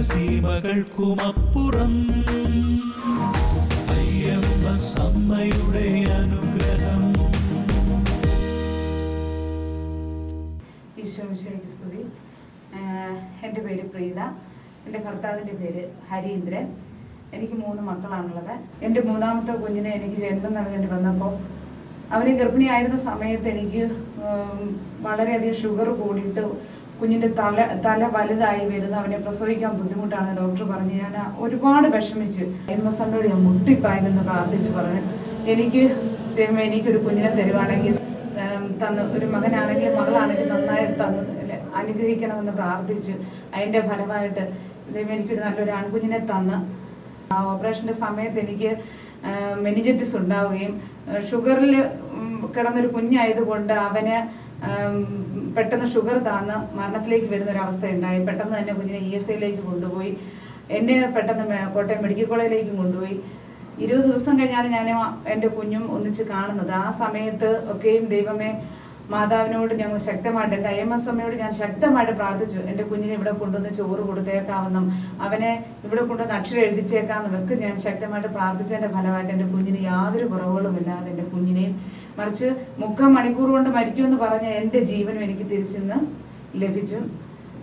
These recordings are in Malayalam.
ഗഗനസീമകൾക്കുമപ്പുറം അയ്യമ്മ സമ്മയുടെ അനുഗ്രഹം. ഈശോ മിശിഹായ്ക്ക് സ്തുതി എന്റെ പേര് പ്രീത. എന്റെ ഭർത്താവിന്റെ പേര് ഹരീന്ദ്രൻ. എനിക്ക് മൂന്ന് മക്കളാണുള്ളത്. എന്റെ മൂന്നാമത്തെ കുഞ്ഞിനെ എനിക്ക് ജന്മം നൽകേണ്ടി വന്നപ്പോൾ അവന് ഗർഭിണിയായിരുന്ന സമയത്ത് എനിക്ക് വളരെയധികം ഷുഗർ കൂടിയിട്ട് കുഞ്ഞിന്റെ തല തല വലുതായി വരുന്ന അവനെ പ്രസവിക്കാൻ ബുദ്ധിമുട്ടാണ് ഡോക്ടർ പറഞ്ഞു. ഞാൻ ഒരുപാട് വിഷമിച്ച് എം എസ് എന്നോട് ഞാൻ മുട്ടിപ്പായിരുന്നു പ്രാർത്ഥിച്ച് പറഞ്ഞു. എനിക്ക് എനിക്കൊരു കുഞ്ഞിനെ തരുവാണെങ്കിൽ തന്ന് ഒരു മകനാണെങ്കിലും മകളാണെങ്കിൽ നന്നായി തന്ന് അനുഗ്രഹിക്കണമെന്ന് പ്രാർത്ഥിച്ച് അതിന്റെ ഫലമായിട്ട് ദൈവം എനിക്കൊരു നല്ലൊരു ആൺകുഞ്ഞിനെ തന്ന്. ആ ഓപ്പറേഷന്റെ സമയത്ത് എനിക്ക് മെനിജറ്റിസ് ഉണ്ടാവുകയും ഷുഗറിൽ കിടന്നൊരു കുഞ്ഞായതുകൊണ്ട് അവന് പെട്ടെന്ന് ഷുഗർ താന്ന് മരണത്തിലേക്ക് വരുന്ന ഒരു അവസ്ഥ ഉണ്ടായി പെട്ടെന്ന് തന്നെ കുഞ്ഞിനെ ഇ എസ് ഐയിലേക്ക് കൊണ്ടുപോയി. എന്നെ പെട്ടെന്ന് കോട്ടയം മെഡിക്കൽ കോളേജിലേക്കും കൊണ്ടുപോയി. ഇരുപത് ദിവസം കഴിഞ്ഞാണ് ഞാൻ എന്റെ കുഞ്ഞും ഒന്നിച്ച് കാണുന്നത്. ആ സമയത്ത് ഒക്കെയും ദൈവമേ മാതാവിനോട് ഞങ്ങൾ ശക്തമായിട്ട് എന്റെ എസ് അമ്മയോട് ഞാൻ ശക്തമായിട്ട് പ്രാർത്ഥിച്ചു. എന്റെ കുഞ്ഞിനെ ഇവിടെ കൊണ്ടുവന്ന് ചോറ് കൊടുത്തേക്കാമെന്നും അവനെ ഇവിടെ കൊണ്ടുവന്ന് അക്ഷരം എഴുതിച്ചേക്കാമെന്നും ഒക്കെ ഞാൻ ശക്തമായിട്ട് പ്രാർത്ഥിച്ചതിന്റെ ഫലമായിട്ട് എന്റെ കുഞ്ഞിന് യാതൊരു കുറവുകളുമില്ലാതെ എന്റെ കുഞ്ഞിനെയും മറിച്ച് മുക്കാൽ മണിക്കൂർ കൊണ്ട് മരിക്കുമെന്ന് പറഞ്ഞ എന്റെ ജീവനും എനിക്ക് തിരിച്ചിന്ന് ലഭിച്ചു.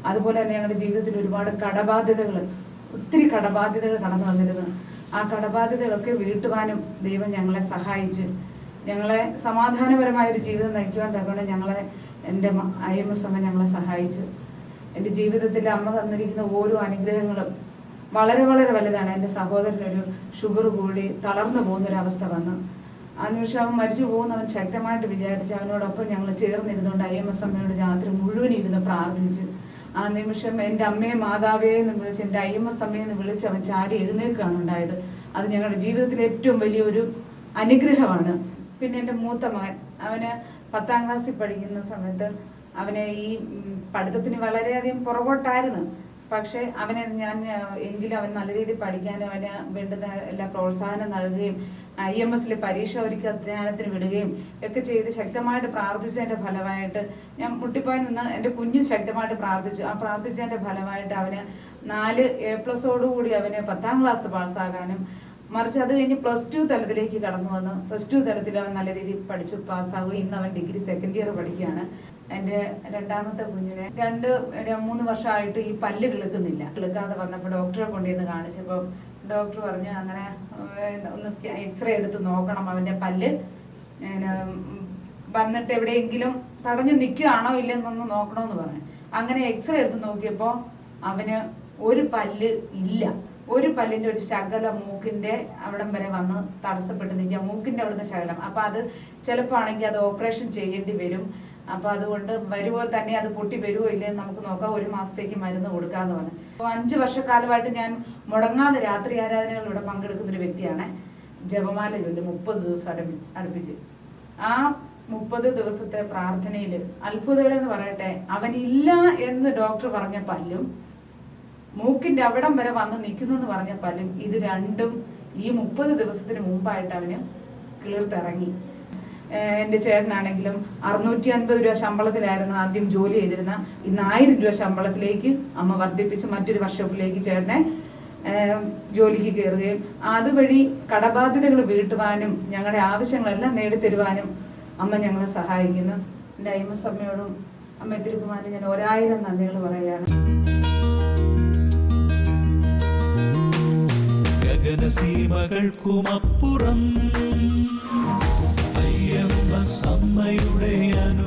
അതുപോലെ തന്നെ ഞങ്ങളുടെ ജീവിതത്തിൽ ഒരുപാട് കടബാധ്യതകൾ ഒത്തിരി കടബാധ്യതകൾ കടന്നു വന്നിരുന്നു. ആ കടബാധ്യതകളൊക്കെ വീട്ടുവാനും ദൈവം ഞങ്ങളെ സഹായിച്ച് ഞങ്ങളെ സമാധാനപരമായ ഒരു ജീവിതം നയിക്കുവാൻ തക്കൊണ്ട് ഞങ്ങളെ എന്റെ ഐ എം എസ് അമ്മ ഞങ്ങളെ സഹായിച്ചു. എന്റെ ജീവിതത്തിൽ അമ്മ തന്നിരിക്കുന്ന ഓരോ അനുഗ്രഹങ്ങളും വളരെ വളരെ വലുതാണ്. എന്റെ സഹോദരനൊരു ഷുഗർ കൂടി തളർന്നു പോകുന്നൊരവസ്ഥ വന്നു. ആ നിമിഷം അവൻ മരിച്ചു പോകുന്നവൻ ശക്തമായിട്ട് വിചാരിച്ച്. അവനോടൊപ്പം ഞങ്ങൾ ചേർന്നിരുന്നുകൊണ്ട് ഐ എം എസ് അമ്മയോട് രാത്രി മുഴുവൻ ഇരുന്ന് പ്രാർത്ഥിച്ചു. ആ നിമിഷം എന്റെ അമ്മയെ മാതാവേ എന്ന് വിളിച്ച് എന്റെ ഐ എം എസ് അമ്മയെന്ന് വിളിച്ച് അവൻ ചാടി എഴുന്നേൽക്കുകയാണ് ഉണ്ടായത്. അത് ഞങ്ങളുടെ ജീവിതത്തിലെ ഏറ്റവും വലിയൊരു അനുഗ്രഹമാണ്. പിന്നെ എന്റെ മൂത്ത മകൻ അവന് പത്താം ക്ലാസ്സിൽ പഠിക്കുന്ന സമയത്ത് അവനെ ഈ പഠിത്തത്തിന് വളരെയധികം പുറകോട്ടായിരുന്നു. പക്ഷേ അവനെ ഞാൻ എങ്കിലും അവൻ നല്ല രീതിയിൽ പഠിക്കാൻ അവന് വേണ്ടുന്ന എല്ലാ പ്രോത്സാഹനം നൽകുകയും ഐ എം എസിലെ പരീക്ഷ ഒരുക്കി അധ്യയനത്തിന് വിടുകയും ഒക്കെ ചെയ്ത് ശക്തമായിട്ട് പ്രാർത്ഥിച്ചതിന്റെ ഫലമായിട്ട് ഞാൻ മുട്ടിപ്പോയി നിന്ന് എന്റെ കുഞ്ഞ് ശക്തമായിട്ട് പ്രാർത്ഥിച്ചു. ആ പ്രാർത്ഥിച്ചതിന്റെ ഫലമായിട്ട് അവന് നാല് എ പ്ലസോടുകൂടി അവന് പത്താം ക്ലാസ് പാസ്സാകാനും മറിച്ച് അത് കഴിഞ്ഞ് പ്ലസ് ടു തലത്തിലേക്ക് കടന്നു വന്നു. പ്ലസ് ടു തലത്തിൽ അവൻ നല്ല രീതിയിൽ പഠിച്ച് പാസ്സാകും ഇന്ന് അവൻ ഡിഗ്രി സെക്കൻഡ് ഇയർ പഠിക്കുകയാണ്. എന്റെ രണ്ടാമത്തെ കുഞ്ഞിനെ രണ്ട് മൂന്ന് വർഷമായിട്ട് ഈ പല്ല് കിളുക്കുന്നില്ല. കിളുക്കാതെ വന്നപ്പോൾ ഡോക്ടറെ കൊണ്ടുവന്ന് കാണിച്ചപ്പോൾ ഡോക്ടർ പറഞ്ഞു അങ്ങനെ ഒന്ന് എക്സ്റേ എടുത്ത് നോക്കണം അവന്റെ പല്ല്. വന്നിട്ട് എവിടെയെങ്കിലും തടഞ്ഞു നിൽക്കുകയാണോ ഇല്ലെന്നൊന്ന് നോക്കണമെന്ന് പറഞ്ഞു. അങ്ങനെ എക്സ്റേ എടുത്ത് നോക്കിയപ്പോൾ അവന് ഒരു പല്ല് ഇല്ല. ഒരു പല്ലിന്റെ ഒരു ശകലം മൂക്കിന്റെ അവിടം വരെ വന്ന് തടസ്സപ്പെട്ട് നിൽക്കുക. മൂക്കിന്റെ അവിടുന്ന് ശകലം. അപ്പൊ അത് ചിലപ്പോൾ ആണെങ്കിൽ അത് ഓപ്പറേഷൻ ചെയ്യേണ്ടി വരും. അപ്പൊ അതുകൊണ്ട് വരുമോ തന്നെ അത് പൊട്ടി വരുമോ ഇല്ലെന്ന് നമുക്ക് നോക്കാം. ഒരു മാസത്തേക്ക് മരുന്ന് കൊടുക്കാന്ന് പറഞ്ഞു. അപ്പോൾ അഞ്ച് വർഷക്കാലമായിട്ട് ഞാൻ മുടങ്ങാതെ രാത്രി ആരാധനകൾ ഇവിടെ പങ്കെടുക്കുന്ന ഒരു വ്യക്തിയാണ് ജപമാല ചൊല്ലി മുപ്പത് ദിവസം അടുപ്പി അടുപ്പിച്ച്. ആ മുപ്പത് ദിവസത്തെ പ്രാർത്ഥനയിൽ അത്ഭുതകരം എന്ന് പറയട്ടെ അവനില്ല എന്ന് ഡോക്ടർ പറഞ്ഞ പല്ലും മൂക്കിന്റെ അവിടം വരെ വന്ന് നിൽക്കുന്നെന്ന് പറഞ്ഞ പല്ലും ഇത് രണ്ടും ഈ മുപ്പത് ദിവസത്തിന് മുമ്പായിട്ട് അവന് കിളിർത്തിറങ്ങി. എന്റെ ചേട്ടനാണെങ്കിലും അറുന്നൂറ്റി അൻപത് രൂപ ശമ്പളത്തിലായിരുന്നു ആദ്യം ജോലി ചെയ്തിരുന്ന. ഇന്ന് ആയിരം രൂപ ശമ്പളത്തിലേക്ക് അമ്മ വർദ്ധിപ്പിച്ച് മറ്റൊരു വർക്ക്ഷോപ്പിലേക്ക് ചേട്ടനെ ജോലിക്ക് കയറുകയും അതുവഴി കടബാധ്യതകൾ വീട്ടുവാനും ഞങ്ങളുടെ ആവശ്യങ്ങളെല്ലാം നേടിത്തരുവാനും അമ്മ ഞങ്ങളെ സഹായിക്കുന്നു. എന്റെ അമ്മയോടും അമ്മ തിരുപ്പുമാനും ഞാൻ ഒരായിരം നന്ദികൾ പറയുകയാണ്. സീമകൾക്കുമപ്പുറം. അയ്യമ്മ സമ്മയുടെ അനു